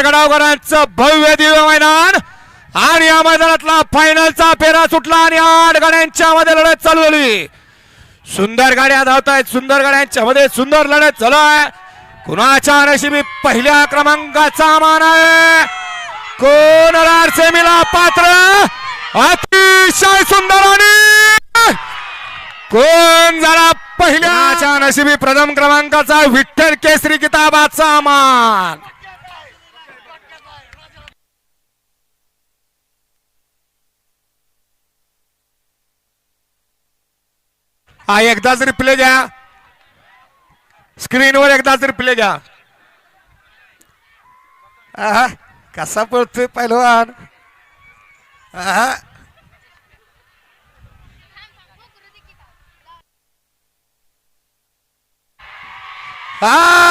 सुंदर गडावकरांचं भव्य दिव्य मैदान. आणि या मैदानातला फायनलचा फेरा सुटला आणि आठ गाड्यांच्या मध्ये लढत चालू झाली. सुंदर गाड्या धावत आहेत सुंदर गाड्यांच्या मध्ये सुंदर लढत चालू आहे कुणाच्या नशिबी पहिल्या क्रमांकाचा मान आहे? कोण सेमीला पात्र? अतिशय सुंदर आणि कोण झाला पहिल्याच्या नशिबी प्रथम क्रमांकाचा विठ्ठल केसरी किताबाचा मान? हा एकदाच रिप्ले घ्या स्क्रीनवर एकदाच रिप्ले घ्या आहा, कसा पळतोय पहिलवान आहा. हा.